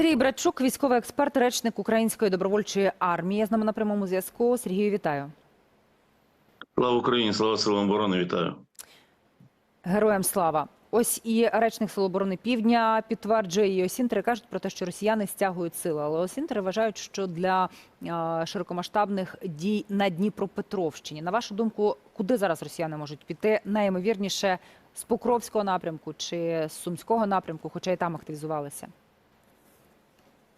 Сергій Братчук, військовий експерт, речник Української добровольчої армії. З нами на прямому зв'язку. Сергію, вітаю. Слава Україні, слава силам оборони, вітаю. Героям слава. Ось і речник Сил оборони Півдня підтверджує, і осінтери кажуть про те, що росіяни стягують сили. Але осінтери вважають, що для е, широкомасштабних дій на Дніпропетровщині, на вашу думку, куди зараз росіяни можуть піти? Найімовірніше з Покровського напрямку чи з Сумського напрямку, хоча й там активізувалися.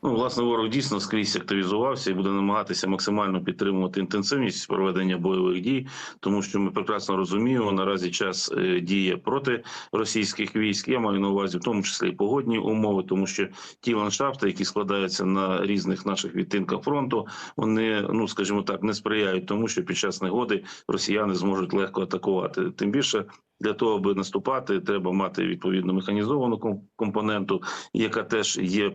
Ну, власне, ворог дійсно скрізь активізувався і буде намагатися максимально підтримувати інтенсивність проведення бойових дій, тому що ми прекрасно розуміємо, наразі час е, діє проти російських військ. Я маю на увазі, в тому числі і погодні умови, тому що ті ландшафти, які складаються на різних наших відтинках фронту, вони, ну скажімо так, не сприяють тому, що під час негоди росіяни зможуть легко атакувати. Тим більше. Для того аби наступати, треба мати відповідну механізовану компоненту, яка теж є е,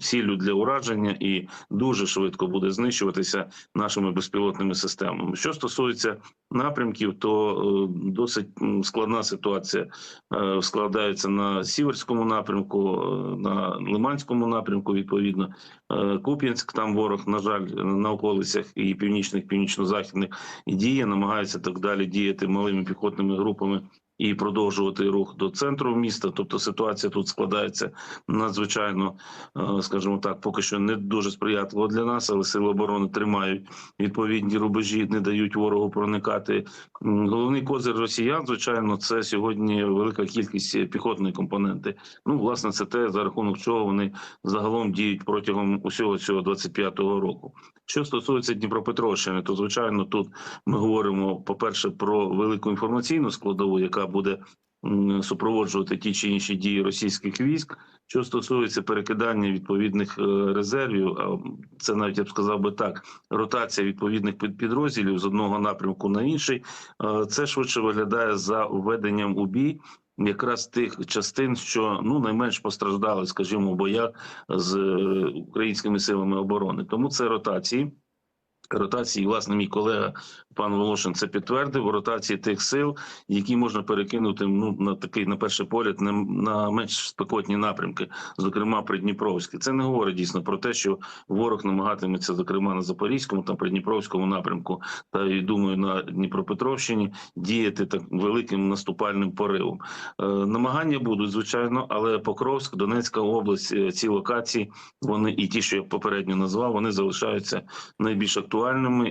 ціллю для ураження, і дуже швидко буде знищуватися нашими безпілотними системами. Що стосується напрямків, то е, досить складна ситуація е, складається на сіверському напрямку, на лиманському напрямку. Відповідно, Куп'янськ там ворог, на жаль, на околицях і північних, північно-західних діє, намагається так далі діяти малими піхотними групами і продовжувати рух до центру міста. Тобто ситуація тут складається надзвичайно, е, скажімо так, поки що не дуже сприятливо для нас, але сили оборони тримають відповідні рубежі, не дають ворогу проникати. Головний козир росіян, звичайно, це сьогодні велика кількість піхотної компоненти. Ну, власне, це те, за рахунок чого вони загалом діють протягом усього цього 25-го року. Що стосується Дніпропетровщини, то звичайно тут ми говоримо по-перше про велику інформаційну складову, яка буде супроводжувати ті чи інші дії російських військ. Що стосується перекидання відповідних е, резервів, це навіть я б сказав би так: ротація відповідних під- підрозділів з одного напрямку на інший, е, це швидше виглядає за введенням у бій. Якраз тих частин, що ну найменш постраждали, скажімо, в боях з е, українськими силами оборони, тому це ротації. Ротації, власне, мій колега пан Волошин це підтвердив. Ротації тих сил, які можна перекинути ну на такий на перший погляд, на, на менш спекотні напрямки, зокрема Придніпровський. Це не говорить дійсно про те, що ворог намагатиметься, зокрема на Запорізькому та Придніпровському напрямку, та і думаю, на Дніпропетровщині діяти так великим наступальним поривом. Е, намагання будуть звичайно, але Покровськ, Донецька область, е, ці локації, вони і ті, що я попередньо назвав, вони залишаються найбільш актуальними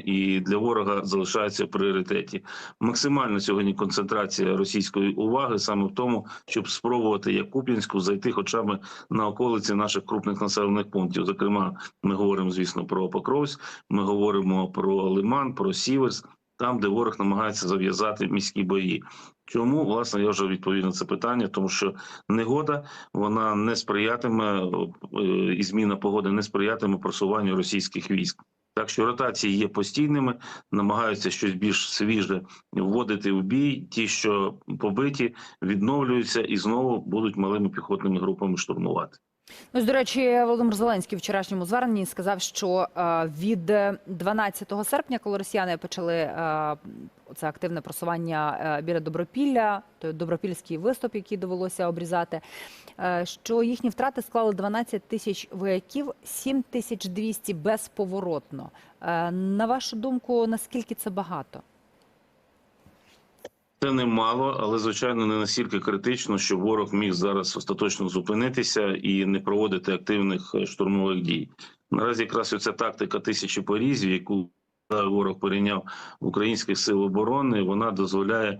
і для ворога залишаються в пріоритеті. Максимальна сьогодні концентрація російської уваги саме в тому, щоб спробувати як Куп'янську зайти, хоча б на околиці наших крупних населених пунктів. Зокрема, ми говоримо, звісно, про Покровськ, ми говоримо про Лиман, про Сіверськ, там, де ворог намагається зав'язати міські бої. Чому власне я вже відповів на це питання, тому що негода вона не сприятиме е, і зміна погоди не сприятиме просуванню російських військ. Так що ротації є постійними, намагаються щось більш свіже вводити в бій. Ті, що побиті, відновлюються і знову будуть малими піхотними групами штурмувати. Ну, до речі, Володимир Зеленський в вчорашньому зверненні сказав, що е, від 12 серпня, коли росіяни почали е, це активне просування е, біля Добропілля, той добропільський виступ, який довелося обрізати, е, що їхні втрати склали 12 тисяч вояків, 7 тисяч 200 безповоротно. Е, на вашу думку, наскільки це багато? Це немало, але звичайно не настільки критично, що ворог міг зараз остаточно зупинитися і не проводити активних штурмових дій. Наразі якраз оця тактика тисячі порізів, яку ворог перейняв в українських сил оборони, вона дозволяє е,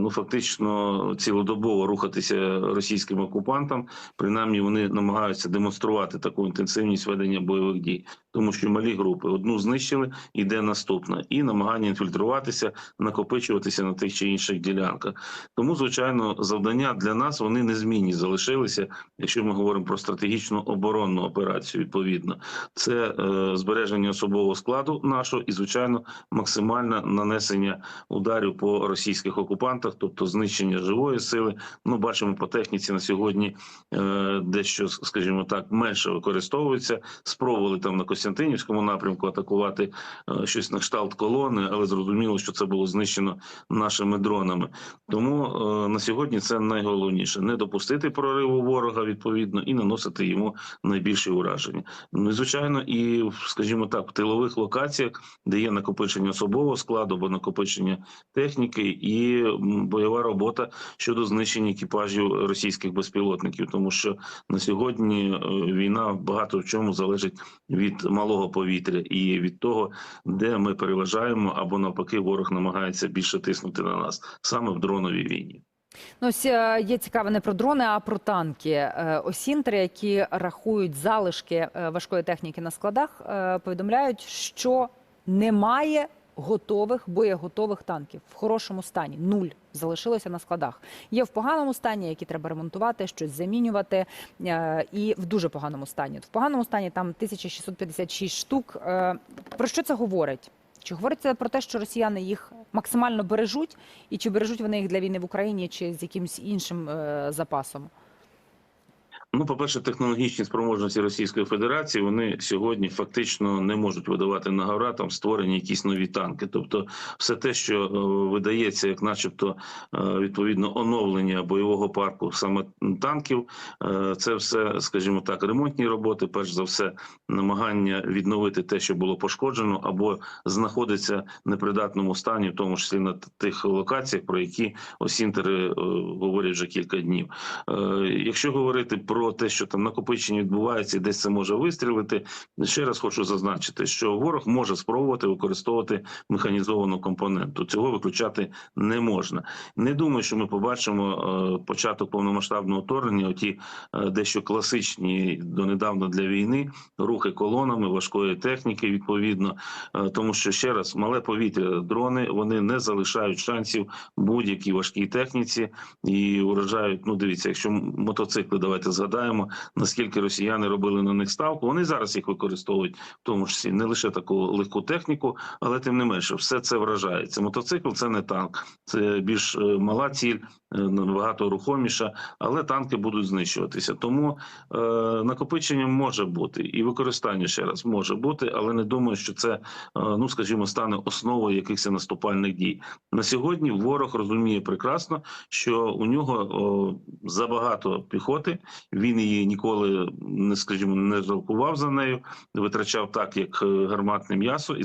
ну фактично цілодобово рухатися російським окупантам. Принаймні вони намагаються демонструвати таку інтенсивність ведення бойових дій, тому що малі групи одну знищили, іде наступна, і намагання інфільтруватися, накопичуватися на тих чи інших ділянках. Тому, звичайно, завдання для нас вони незмінні залишилися. Якщо ми говоримо про стратегічну оборонну операцію, відповідно, це е, збереження особового складу нашого і звичайно максимальне нанесення ударів по російських окупантах, тобто знищення живої сили. Ну бачимо по техніці на сьогодні е, дещо, скажімо так, менше використовується. Спробували там на Костянтинівському напрямку атакувати е, щось на кшталт колони, але зрозуміло, що це було знищено нашими дронами. Тому е, на сьогодні це найголовніше не допустити прориву ворога відповідно і наносити йому найбільші ураження. Ну і звичайно, і скажімо так, в тилових локаціях, де є накопичення особового складу або накопичення техніки, і бойова робота щодо знищення екіпажів російських безпілотників, тому що на сьогодні е, війна багато в чому залежить від малого повітря і від того, де ми переважаємо, або навпаки, ворог намагається більше тиснути на нас саме в дроновій війні. Ну, ось е, є цікаве не про дрони, а про танки. Е, Осінтери, які рахують залишки важкої техніки на складах, повідомляють, що немає готових боєготових танків в хорошому стані. Нуль залишилося на складах. Є в поганому стані, які треба ремонтувати, щось замінювати, е, і в дуже поганому стані. В поганому стані там 1656 штук. Е, Про що це говорить? Чи говорить це про те, що росіяни їх максимально бережуть, і чи бережуть вони їх для війни в Україні, чи з якимось іншим е, запасом? Ну, по-перше, технологічні спроможності Російської Федерації вони сьогодні фактично не можуть видавати на там створені якісь нові танки. Тобто, все те, що е, видається, як, начебто, е, відповідно оновлення бойового парку саме танків, е, це все, скажімо так, ремонтні роботи. Перш за все, намагання відновити те, що було пошкоджено, або знаходиться в непридатному стані, в тому числі на тих локаціях, про які осінтери говорять вже кілька днів. Якщо говорити про те, що там накопичення відбувається, і десь це може вистрілити, ще раз хочу зазначити, що ворог може спробувати використовувати механізовану компоненту. Цього виключати не можна. Не думаю, що ми побачимо е, початок повномасштабного вторгнення. Оті е, дещо класичні донедавна для війни рухи колонами важкої техніки, відповідно, Е, тому що ще раз мале повітря, дрони вони не залишають шансів будь-якій важкій техніці і вражають. Ну, дивіться, якщо мотоцикли, давайте згадаємо, наскільки росіяни робили на них ставку. Вони зараз їх використовують, в тому числі не лише таку легку техніку, але тим не менше, все це вражається. Мотоцикл це не танк, це більш е, мала ціль, е, набагато рухоміша, але танки будуть знищуватися. Тому е, накопичення може бути і використання ще раз може бути, але не думаю, що це е, ну скажімо стане основою якихось наступальних дій. На сьогодні ворог розуміє прекрасно, що у нього о, забагато піхоти. Він її ніколи не скажімо не жалкував за нею, витрачав так, як е, гарматне м'ясо, і